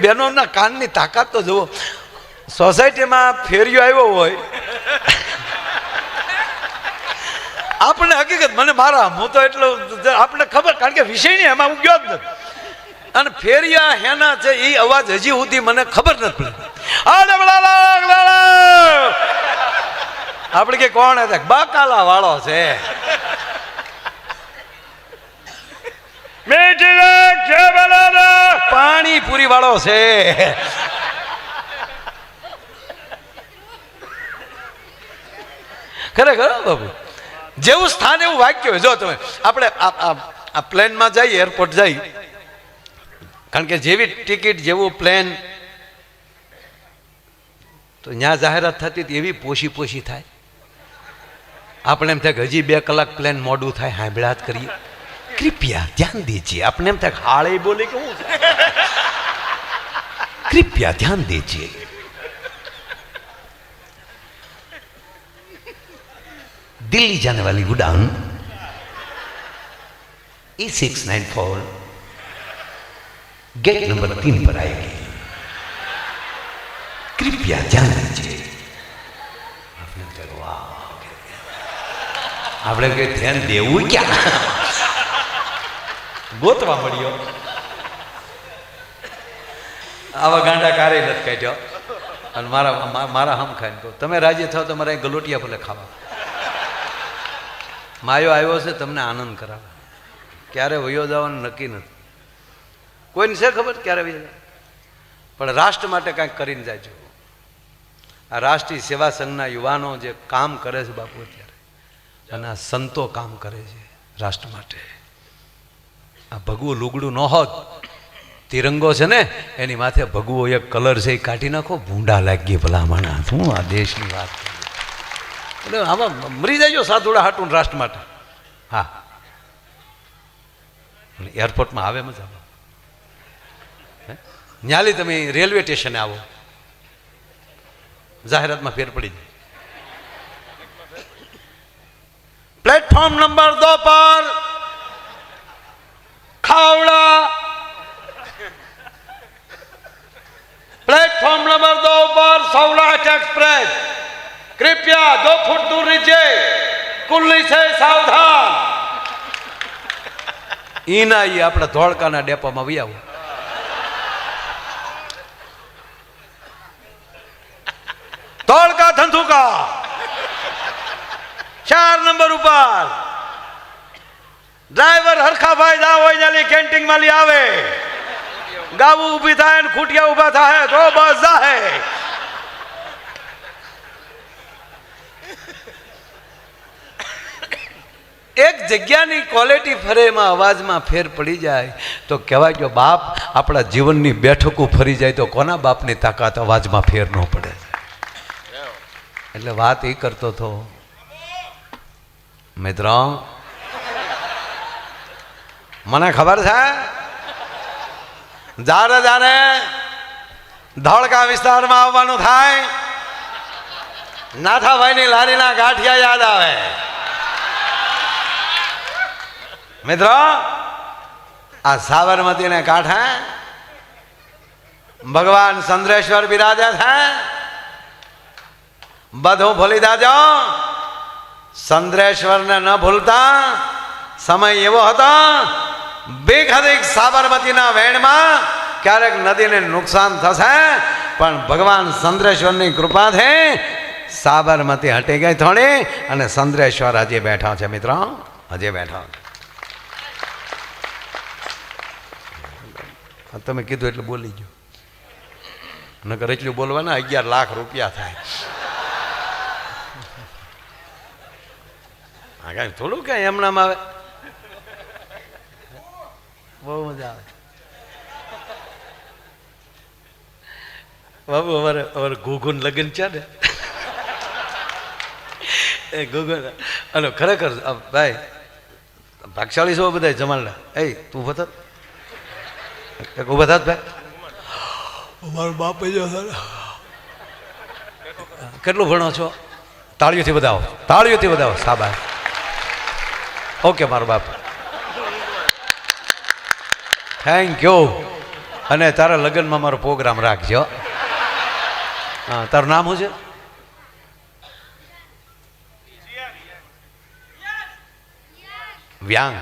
બહેનોના કાનની તાકાત તો જુઓ. સોસાયટીમાં ફેરિયો આવ્યો હોય. આપણે હકીકત, મને મારા, હું તો એટલો આપણને ખબર, કારણ કે વિષય નહીં, એમાં હું ગયો જ નથી. અને ફેરિયા હેના છે એ અવાજ હજી સુધી મને ખબર નથી પડી. આપણે કે કોણ હતા? બાકાલા વાળો છે. મેટી. પાણી પૂરી વાળો છે. ખરેખર બાબુ જેવું સ્થાન, એવું વાક્ય હોય. જો તમે, આપણે આ- પ્લેનમાં જઈએ, એરપોર્ટ જઈ. કારણ કે જેવી ટિકિટ, જેવું પ્લેન, તો ત્યાં જાહેરાત થતી હતી, એવી પોશી પોશી થાય. આપણે એમ થાય હજી બે કલાક પ્લેન મોડું થાય, હાંભળાત કરીએ. કૃપયા ધ્યાન દીજીએ આપણે એમ થાય કે હાળે બોલે કે હું કૃપયા ધ્યાન દીજીએ दिल्ली जाने वाली उड़ान E six nine four gate number तीन पर आएगी कृपया ध्यान दीजिए आपने कहा, वाह આપણે કઈ ધ્યાન દેવું ક્યાં ગોતવા મળ્યો. આવા ગાંડા કારે નથી કાઢ્યો. અને મારા મારા હમ ખાઈને કહું, તમે રાજી થાવ તો મારે ગલોટિયા ભલે ખાવા. માયો આવ્યો છે, તમને આનંદ કરાવે ક્યારે વયો જવાનું નક્કી નથી. કોઈને છે ખબર ક્યારે વયો પણ રાષ્ટ્ર માટે કાંઈક કરીને જાયજો આ રાષ્ટ્રીય સેવા સંઘના યુવાનો જે કામ કરે છે બાપુ અત્યારે, અને આ સંતો કામ કરે છે રાષ્ટ્ર માટે. આ ભગવું લુગડું ન હોત. તિરંગો છે ને, એની માથે ભગવો એક કલર છે એ કાઢી નાખો, ભૂંડા લાગીએ ભલામણા શું આ દેશની વાત એટલે આમાં મરી જાય સાધુડા હાટું રાષ્ટ્ર માટે. હા. એરપોર્ટમાં આવે મજા. ન્યાલી તમે રેલવે સ્ટેશને આવો. જાહેરાતમાં ફેર પડી જાય. પ્લેટફોર્મ નંબર દો પર. ખાવડા. પ્લેટફોર્મ નંબર દો પર સૌરાષ્ટ્ર એક્સપ્રેસ કૃપયા દો ફૂટ દૂર રહીજે કુલ્લી છે સાવધાન. ઈના ઈ આપણે ધોળકાના ડેપોમાં વ્યાવું ધોળકા ધંધુકા. ચાર નંબર ઉપર. ડ્રાઈવર હરખાભાઈ દા હોય જાલી કેન્ટીનમાં લઈ આવે. ગાવું ઊભી થાય ને ખૂટિયા ઊભા થાય તો બસ જાહે. એક જગ્યાની ક્વોલિટી ફરે એમાં અવાજમાં ફેર પડી જાય તો કહેવાય કે બાપ આપણા જીવનની બેઠકો ફરી જાય તો કોના બાપની તાકાત અવાજમાં ફેર ન પડે? એટલે વાત એ કરતો હતો મિત્રો મને ખબર છે? જ્યારે જ્યારે ધોળકા વિસ્તારમાં આવવાનું થાય. નાથાભાઈની લારીના ગાંઠિયા યાદ આવે. મિત્રો, આ સાબરમતીને કાંઠે ભગવાન ચંદ્રેશ્વર બિરાજે છે. બધું ભૂલી દાજો ચંદ્રેશ્વરને ન ભૂલતા સમય એવો હતો બેખરીક સાબરમતીના વેણમાં ક્યારેક નદીને નુકસાન થશે, પણ ભગવાન ચંદ્રેશ્વરની કૃપાથી સાબરમતી હટી ગઈ થોડી અને ચંદ્રેશ્વર હજી બેઠા છે મિત્રો. હજી બેઠા. તમે કીધું એટલે બોલી ગયો. નકર એટલું બોલવાના અગિયાર લાખ રૂપિયા થાય. હા કાંઈ થોડું કાંઈ એમનામાં આવે? બહુ મજા આવે. બાબુ અમારે અમારે ઘૂઘુન લગ્ન છે ને? એ ઘુઘુન. અને ખરેખર ભાઈ ભાગશાળી છો બધા જમાલના? એ તું ઊભો થાત ઊભા થાત ભાઈ. અમારો બાપ જ કેટલું ભણો છો? તાળીઓથી બધાઓ તાળીઓથી બધાઓ સાબા ઓકે મારો બાપ. થેન્ક યુ અને તારા લગ્નમાં મારો પ્રોગ્રામ રાખજો. હા તારું નામ શું છે? વ્યાંગ.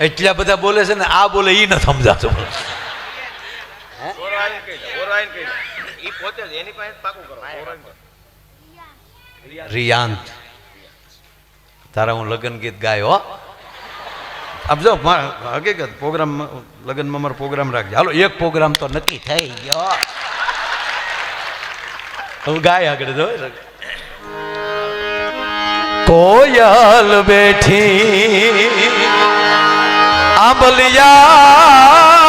એટલા બધા બોલે છે ને આ બોલે ઈ ન સમજાતું. રિયાંત. તારા હું લગ્ન ગીત ગાયો આમ જો હકીકત, પ્રોગ્રામ, લગ્નમાં મારો પ્રોગ્રામ રાખજે. હાલો, એક પ્રોગ્રામ તો નક્કી થઈ ગયો. હું ગાય આગળ જો કોયલ બેઠી, આંબલિયા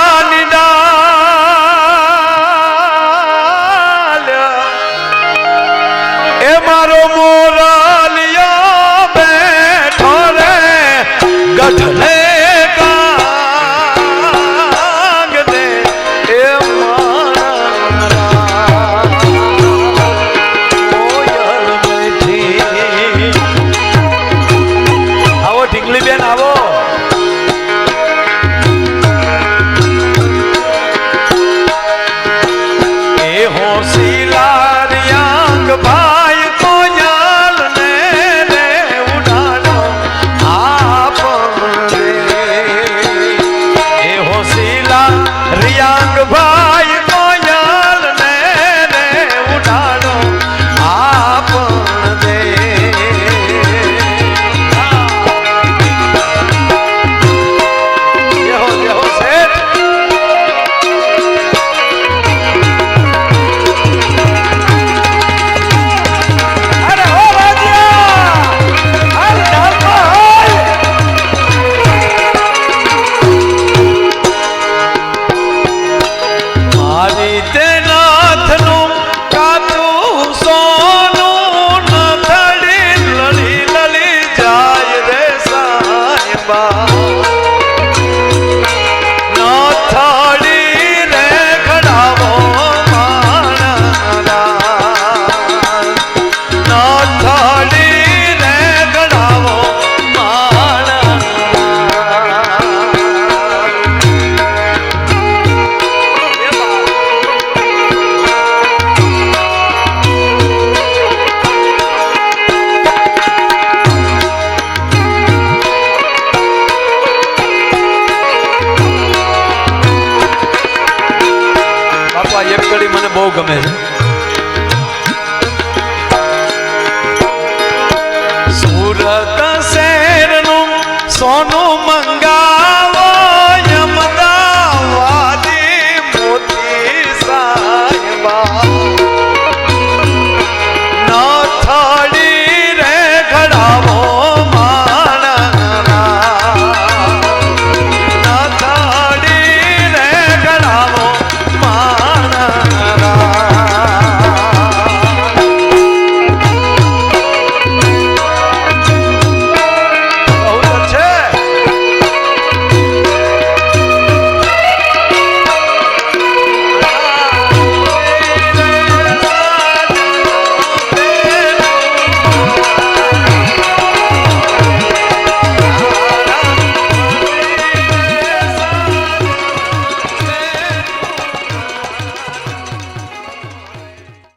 એક કડી મને બહુ ગમે છે.